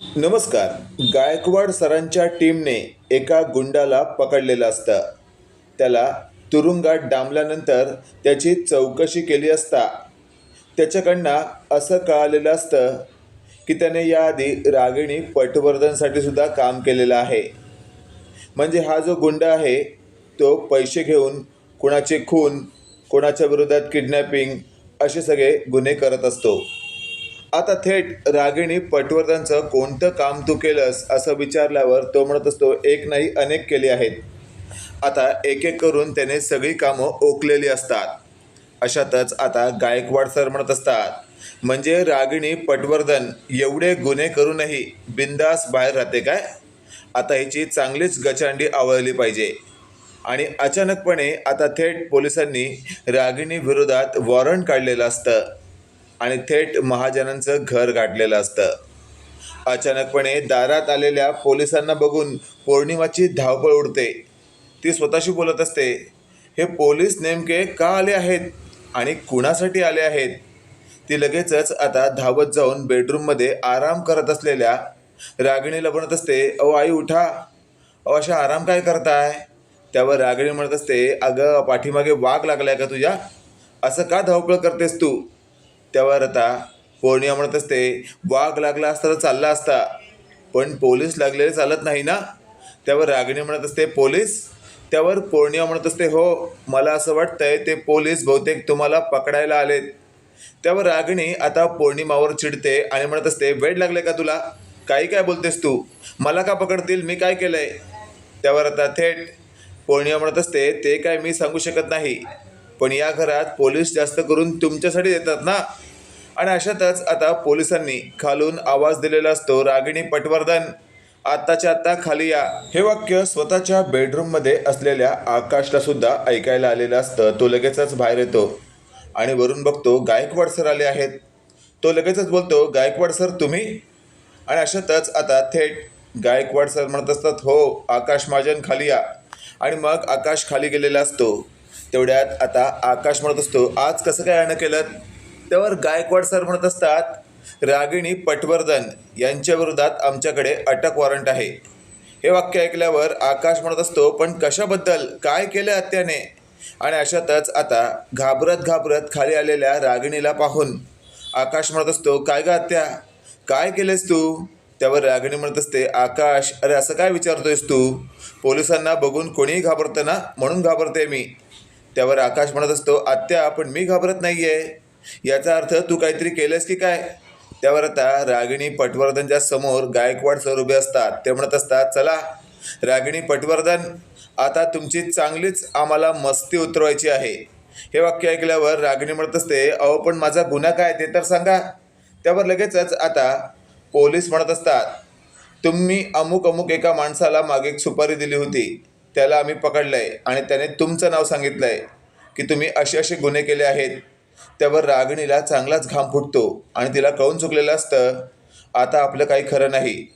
नमस्कार. गायकवाड सरांच्या टीमने एका गुंडाला पकडलेलं असतं. त्याला तुरुंगात डांबल्यानंतर त्याची चौकशी केली असता. त्याच्याकडनं असं कळालेलं असतं की त्याने याआधी रागिणी पटवर्धनसाठी सुद्धा काम केलेलं आहे. म्हणजे हा जो गुंड आहे तो पैसे घेऊन कुणाचे खून कोणाच्या विरोधात किडनॅपिंग असे सगळे गुन्हे करत असतो. आता थेट रागिणी पटवर्धनचं कोणतं काम तू केलंस असं विचारल्यावर तो म्हणत असतो एक नाही अनेक केली आहेत. आता एक एक करून त्याने सगळी कामं ओकलेली असतात. अशातच आता गायकवाड सर म्हणत असतात म्हणजे रागिणी पटवर्धन एवढे गुन्हे करूनही बिंदास बाहेर राहते काय? आता हिची चांगलीच गचांडी आवळली पाहिजे. आणि अचानकपणे आता थेट पोलिसांनी रागिणी विरोधात वॉरंट काढलेलं असतं. आणि थेट महाजनांचं घर गाठलेलं असतं. अचानकपणे दारात आलेल्या पोलिसांना बघून पौर्णिमाची धावपळ उडते. ती स्वतःशी बोलत असते हे पोलीस नेमके का आले आहेत आणि कुणासाठी आले आहेत? ती लगेचच आता धावत जाऊन बेडरूममध्ये आराम करत असलेल्या रागिणीला म्हणत असते अहो आई उठा. अहो अशा आराम काय करताय? त्यावर रागिणी म्हणत असते अगं पाठीमागे वाघ लागलाय का तुझ्या? असं का धावपळ करतेस तू? त्यावर आता पौर्णिमा म्हणत असते. वाघ लागला असता तर चालला असता. पण पोलीस लागलेले चालत नाही ना? त्यावर रागिणी म्हणत असते पोलीस? त्यावर पौर्णिमा म्हणत असते हो मला असं वाटतंय ते पोलीस बहुतेक तुम्हाला पकडायला आलेत. त्यावर रागिणी आता पौर्णिमावर चिडते आणि म्हणत असते वेळ लागले का तुला? काही काय बोलतेस तू? मला का पकडतील? मी काय केलंय? त्यावर आता थेट पौर्णिमा म्हणत असते ते काय मी सांगू शकत नाही. पण या घरात पोलीस जास्त करून तुमच्यासाठी येतात ना? आणि अशातच आता पोलिसांनी खालून आवाज दिलेला असतो रागिणी पटवर्धन आत्ताच्या आत्ता खाली या. हे वाक्य स्वतःच्या बेडरूममध्ये असलेल्या आकाशला सुद्धा ऐकायला आलेलं असतं. तो लगेचच बाहेर येतो आणि वरून बघतो गायकवाड सर आले आहेत. तो लगेचच बोलतो गायकवाड सर तुम्ही? आणि अशातच आता थेट गायकवाड सर म्हणत असतात हो आकाश महाजन खाली या. आणि मग आकाश खाली गेलेला असतो. तेवढ्यात आता आकाश म्हणत असतो आज कसं काय आणं केलं? त्यावर गायकवाड सर म्हणत असतात रागिणी पटवर्धन यांच्या विरोधात आमच्याकडे अटक वॉरंट आहे. हे वाक्य ऐकल्यावर आकाश म्हणत असतो पण कशाबद्दल? काय केलं हत्याने आणि अशातच आता घाबरत घाबरत खाली आलेल्या रागिणीला पाहून आकाश म्हणत असतो काय ग हत्या काय केलेस तू? त्यावर रागिणी म्हणत असते आकाश अरे असं काय विचारतोयस तू? पोलिसांना बघून कोणीही घाबरतं ना? म्हणून घाबरते मी. त्यावर आकाश म्हणत असतो आत्या पण मी घाबरत नाही आहे याचा अर्थ तू काहीतरी केलंस की काय? त्यावर आता रागिणी पटवर्धनच्या समोर गायकवाड सर उभे असतात. ते म्हणत असतात चला रागिणी पटवर्धन आता तुमची चांगलीच आम्हाला मस्ती उतरवायची आहे. हे वाक्य ऐकल्यावर रागिणी म्हणत असते अहो पण माझा गुन्हा काय ते तर सांगा. त्यावर लगेचच आता पोलीस म्हणत असतात तुम्ही अमुक अमुक एका माणसाला मागे एक सुपारी दिली होती. त्याला आम्ही पकडलं आहे आणि त्याने तुमचं नाव सांगितलं आहे की तुम्ही असे असे गुन्हे केले आहेत. त्यावर रागिणीला चांगलाच घाम फुटतो आणि तिला कळून चुकलेलं असतं. आता आपलं काही खरं नाही.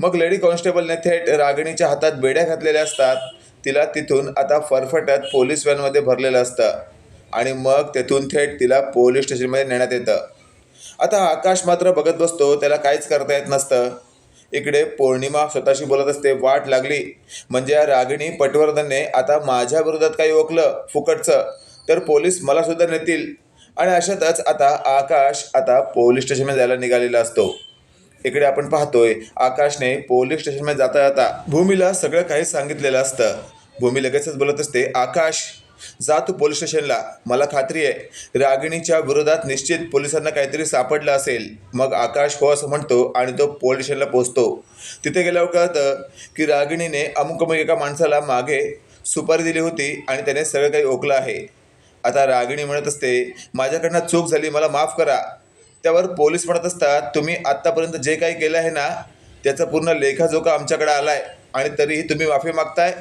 मग लेडी कॉन्स्टेबलने थेट रागिणीच्या हातात बेड्या घातलेल्या असतात. तिला तिथून आता फरफटत पोलीस व्हॅनमध्ये भरलेलं असतं आणि मग तेथून थेट तिला पोलीस स्टेशनमध्ये नेण्यात येतं. आता आकाश मात्र बघत बसतो त्याला काहीच करता येत नसतं. इकडे पौर्णिमा स्वतःशी बोलत असते वाट लागली. म्हणजे या रागिणी पटवर्धनने आता माझ्या विरोधात काही ओकलं फुकटचं. तर पोलीस मला सुद्धा नेतील. आणि अशातच आता आकाश आता पोलीस स्टेशनमध्ये जायला निघालेला असतो. इकडे आपण पाहतोय आकाशने पोलीस स्टेशनमध्ये जाता जाता भूमीला सगळं काही सांगितलेलं असतं. भूमी लगेचच बोलत असते आकाश! जा तू पोलीस स्टेशनला. मला खात्री आहे. रागिणीच्या विरोधात निश्चित पोलिसांना काहीतरी सापडलं असेल. मग आकाश हो असं म्हणतो आणि तो पोलीस स्टेशनला पोचतो तिथे गेल्यावर कळतं की रागिणीने अमुक अमुक एका माणसाला मागे सुपारी दिली होती आणि त्याने सगळं काही ओकलं आहे. आता रागिणी म्हणत असते माझ्याकडनं चूक झाली मला माफ करा. त्यावर पोलीस म्हणत असतात तुम्ही आत्तापर्यंत जे काही केलं आहे ना त्याचा पूर्ण लेखाजोखा आमच्याकडे आला आहे आणि तरीही तुम्ही माफी मागताय?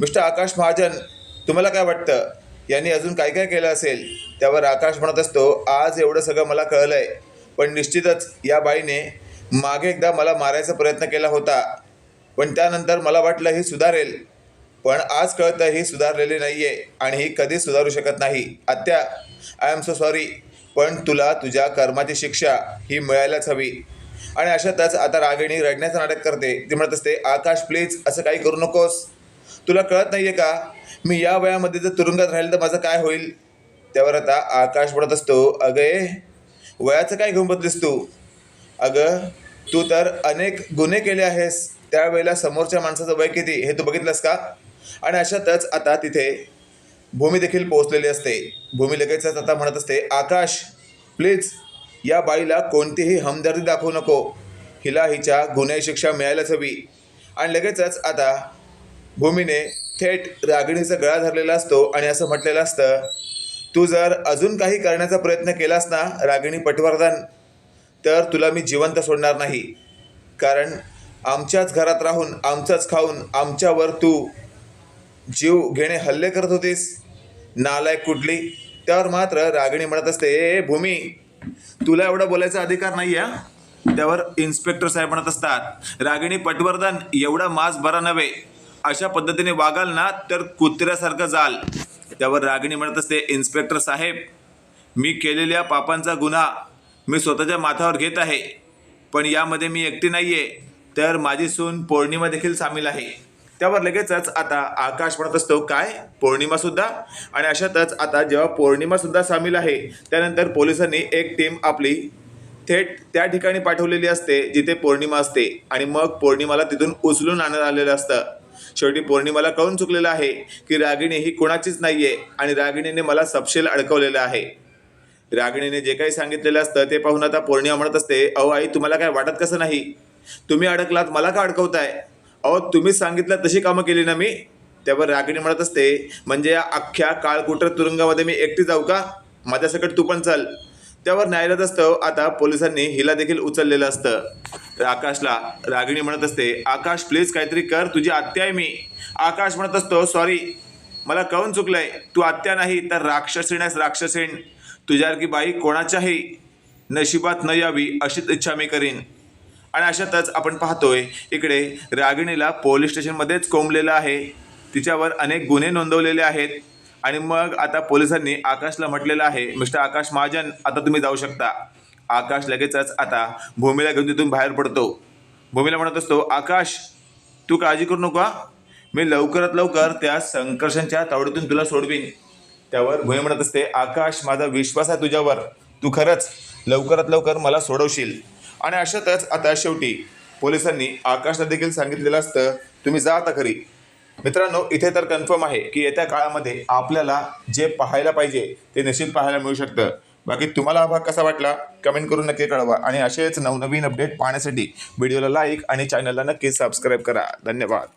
मिस्टर आकाश महाजन तुम्हाला काय वाटतं? यांनी अजून काय काय केलं असेल? त्यावर आकाश म्हणत असतो आज एवढं सगळं मला कळलं आहे पण निश्चितच या बाईने मागे एकदा मला मारायचा प्रयत्न केला होता. पण त्यानंतर मला वाटलं ही सुधारेल. पण आज कळतं ही सुधारलेली नाही आहे आणि ही कधीच सुधारू शकत नाही. आत्या आय एम सो सॉरी पण तुला तुझ्या कर्माची शिक्षा ही मिळायलाच हवी. आणि अशातच आता रागिणी रडण्याचं नाटक करते. ती म्हणत असते आकाश प्लीज असं काही करू नकोस. तुला कळत नाहीये का? मी या वयामध्ये जर तुरुंगात राहिलं तर माझं काय होईल? त्यावर आता आकाश पडत असतो अगं ए, वयाचं काय घेऊन बदलीस तू? अगं तू तर अनेक गुन्हे केले आहेस. त्यावेळेला समोरच्या माणसाचं वय किती हे तू बघितलंस का? आणि अशातच आता तिथे भूमी देखील पोहोचलेली असते. भूमी लगेचच आता म्हणत असते आकाश प्लीज या बाईला कोणतीही हमदर्दी दाखवू नको. हिला हिच्या गुन्हे शिक्षा मिळायलाच हवी. आणि लगेचच आता भूमीने थेट रागिणीचा गळा धरलेला असतो आणि असं म्हटलेलं असतं तू जर अजून काही करण्याचा प्रयत्न केलास ना रागिणी पटवर्धन तर तुला मी जिवंत सोडणार नाही. कारण आमच्याच घरात राहून आमचंच खाऊन आमच्यावर तू जीव घेणे हल्ले करत होतीस. नालायक कुठली? त्यावर मात्र रागिणी म्हणत असते ए भूमी तुला एवढा बोलायचा अधिकार नाही आहे त्यावर इन्स्पेक्टर साहेब म्हणत असतात रागिणी पटवर्धन एवढा मास बरा नव्हे. अशा पद्धतीने वागाल ना तर कुत्र्यासारखं जाल. त्यावर रागिणी म्हणत असते इन्स्पेक्टर साहेब मी केलेल्या पापांचा गुन्हा मी स्वतःच्या माथावर घेत आहे पण यामध्ये मी एकटी नाही आहे तर माझी सून पौर्णिमा देखील सामील आहे. त्यावर लगेचच आता आकाश म्हणत असतो काय? पौर्णिमासुद्धा आणि अशातच आता जेव्हा पौर्णिमासुद्धा सामील आहे त्यानंतर पोलिसांनी एक टीम आपली थेट त्या ठिकाणी पाठवलेली असते जिथे पौर्णिमा असते. आणि मग पौर्णिमाला तिथून उचलून आणत आलेलं असतं. शेवटी पौर्णिमाला कळून चुकलेलं आहे की रागिणी ही कोणाचीच नाहीये आणि रागिणीने मला सपशेल अडकवलेलं आहे. रागिणीने जे काही सांगितलेलं असतं ते पाहून आता पौर्णिमा म्हणत असते अहो आई तुम्हाला काय वाटत कसं नाही? तुम्ही अडकलात मला का अडकवताय? अहो तुम्हीच सांगितलं तशी कामं केली ना मी? त्यावर रागिणी म्हणत असते म्हणजे या अख्ख्या काळकुटर तुरुंगामध्ये मी एकटी जाऊ का? माझ्यासकट तू पण चल. त्यावर न्यायालयात असतं. आता पोलिसांनी हिला देखील उचललेलं असतं. आकाशला रागिणी म्हणत असते आकाश प्लीज काहीतरी कर तुझी आत्या आहे मी. आकाश म्हणत असतो सॉरी मला कळून चुकलंय? तू आत्या नाही तर राक्षसीणच राक्षसीण तुझ्यासारखी बाई कोणाच्याही नशिबात न यावी अशीच इच्छा मी करीन. आणि अशातच आपण पाहतोय इकडे रागिणीला पोलीस स्टेशनमध्येच कोंबलेलं आहे. तिच्यावर अनेक गुन्हे नोंदवलेले आहेत. आणि मग आता पोलिसांनी आकाशला म्हटलेलं आहे मिस्टर आकाश महाजन आता तुम्ही जाऊ शकता. आकाश लगेचच आता भूमीला घेऊन तिथून बाहेर पडतो. भूमीला म्हणत असतो आकाश तू काळजी करू नको. मी लवकरात लवकर त्या संकर्षांच्या तावडीतून तुला सोडवीन. त्यावर भूमी म्हणत असते आकाश माझा विश्वास आहे तुझ्यावर. तू खरंच लवकरात लवकर मला सोडवशील. आणि अशातच आता शेवटी पोलिसांनी आकाशला देखील सांगितलेलं असतं तुम्ही जा आता घरी. मित्रांनो इथे तर कन्फर्म आहे की येत्या काळामध्ये आपल्याला जे पाहायला पाहिजे ते निश्चित पाहायला मिळू शकतं. बाकी तुम्हाला हा भाग कसा वाटला कमेंट करून नक्की कळवा. आणि असेच नवनवीन अपडेट पाहण्यासाठी व्हिडिओला लाईक आणि चॅनलला नक्कीच सबस्क्राईब करा. धन्यवाद.